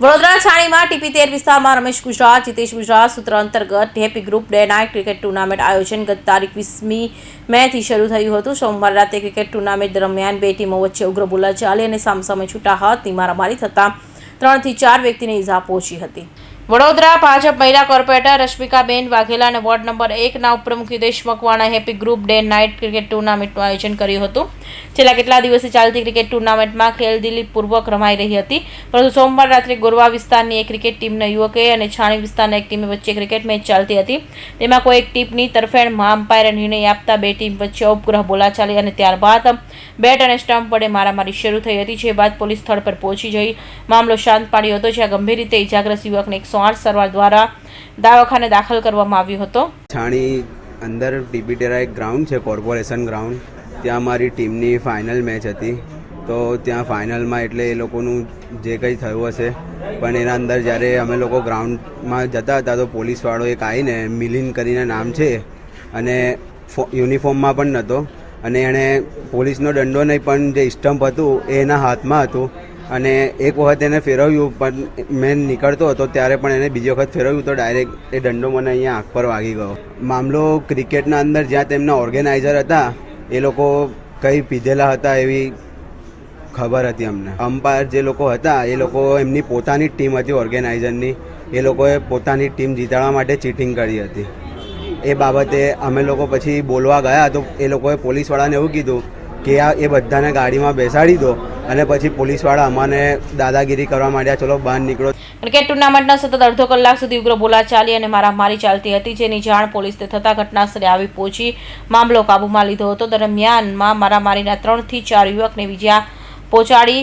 Vadodara છાણીમાં TP તેર વિસ્તારમાં રમેશ ગુજરાત, જીતેશ ગુજરાત સૂત્ર અંતર્ગત happy group day night cricket tournament આયોજન ગત તારીખ વીસમી મેથી શરૂ થયું હતું. સોમવાર રાતે ક્રિકેટ ટુર્નામેન્ટ દરમિયાન બે ટીમો વચ્ચે ઉગ્ર બોલાચાલી અને સામસામે છૂટા હાથની મારામારી થતાં ત્રણથી ચાર વ્યક્તિને ઇજા પહોંચી હતી. વડોદરા ભાજપ મહિલા કોર્પોરેટર રશ્મિકાબેન વાઘેલા અને વોર્ડ નંબર એકના ઉપપ્રમુખ Yudesh Makwana happy group day night cricket ટુર્નામેન્ટનું આયોજન કર્યું હતું. છેલ્લા કેટલા દિવસથી ચાલતી ક્રિકેટ ટુર્નામેન્ટમાં ખેલદિલીપૂર્વક રમાઈ રહી હતી. પરંતુ સોમવાર રાત્રે ગોરવા વિસ્તારની એક ક્રિકેટ ટીમના યુવકે અને છાણી વિસ્તારના એક ટીમે વચ્ચે ક્રિકેટ મેચ ચાલતી હતી. તેમાં કોઈ એક ટીમની તરફેણમાં અમ્પાયરે નિર્ણય આપતા બે ટીમ વચ્ચે ઉપગ્રહ બોલાચાલી અને ત્યારબાદ બેટ અને સ્ટમ્પ વડે મારામારી શરૂ થઈ હતી, જે બાદ પોલીસ સ્થળ પર પહોંચી જઈ મામલો શાંત પાડ્યો હતો, જ્યાં ગંભીર રીતે ઇજાગ્રસ્ત યુવકને એકસો આઠ સારવાર દ્વારા દવાખાને દાખલ કરવામાં આવ્યો હતો. છાણી અંદર ટીબીટેરા એક ગ્રાઉન્ડ છે, કોર્પોરેશન ગ્રાઉન્ડ. ત્યાં મારી ટીમની ફાઇનલ મેચ હતી. તો ત્યાં ફાઇનલમાં એટલે એ લોકોનું જે કંઈ થયું હશે, પણ એના અંદર જ્યારે અમે લોકો ગ્રાઉન્ડમાં જતા હતા, તો પોલીસવાળો એક આવીને મિલિન કરીને નામ છે, અને યુનિફોર્મમાં પણ નહોતો. અને એણે પોલીસનો દંડો નહીં, પણ જે સ્ટમ્પ હતું, એ એના હાથમાં હતું. અને એક વખત એને ફેરવ્યું, પણ મેં નીકળતો હતો ત્યારે પણ એને બીજી વખત ફેરવ્યું તો ડાયરેક્ટ એ દંડો મને અહીંયા આંખ પર વાગી ગયો. મામલો ક્રિકેટના અંદર જ્યાં તેમના ઓર્ગેનાઇઝર હતા, એ લોકો કંઈ પીધેલા હતા એવી ખબર હતી અમને. અમ્પાયર જે લોકો હતા, એ લોકો એમની પોતાની ટીમ હતી ઓર્ગેનાઇઝરની. એ લોકોએ પોતાની ટીમ જીતાડવા માટે ચીટિંગ કરી હતી. એ બાબતે અમે લોકો પછી બોલવા ગયા તો એ લોકોએ પોલીસવાળાને એવું કીધું કે આ એ બધાને ગાડીમાં બેસાડી દો અને પછી પોલીસવાળા અમાને દાદાગીરી કરવા માંડ્યા, ચલો, બહાર નીકળો. ક્રિકેટ ટુર્નામેન્ટના સતત અડધો કલાક સુધી ઉગ્ર બોલા ચાલી અને મારામારી ચાલતી હતી, જેની જાણ પોલીસને થતાં ઘટનાસ્થળે આવી પહોંચી મામલો કાબૂમાં લીધો હતો. દરમિયાનમાં મારામારીના ત્રણથી ચાર યુવકને બીજા પહોંચાડી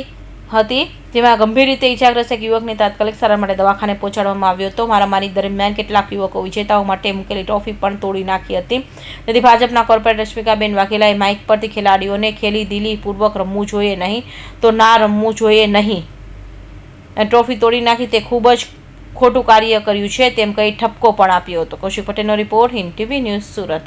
હતી, જેમાં ગંભીર રીતે ઇજાગ્રસ્ત એક યુવકને તાત્કાલિક સારવાર માટે દવાખાને પહોંચાડવામાં આવ્યો હતો. મારામારી દરમિયાન કેટલાક યુવકો વિજેતાઓ માટે મૂકેલી ટ્રોફી પણ તોડી નાખી હતી. તેથી ભાજપના કોર્પોરેટર રશ્મિકાબેન વાઘેલાએ માઇક પરથી ખેલાડીઓને ખેલી દિલી પૂર્વક રમવું જોઈએ નહીં તો ના રમવું જોઈએ નહીં. ટ્રોફી તોડી નાખી તે ખૂબ જ ખોટું કાર્ય કર્યું છે તેમ કહી ઠપકો પણ આપ્યો હતો. કૌશિક પટેલનો report Hind TV news Surat.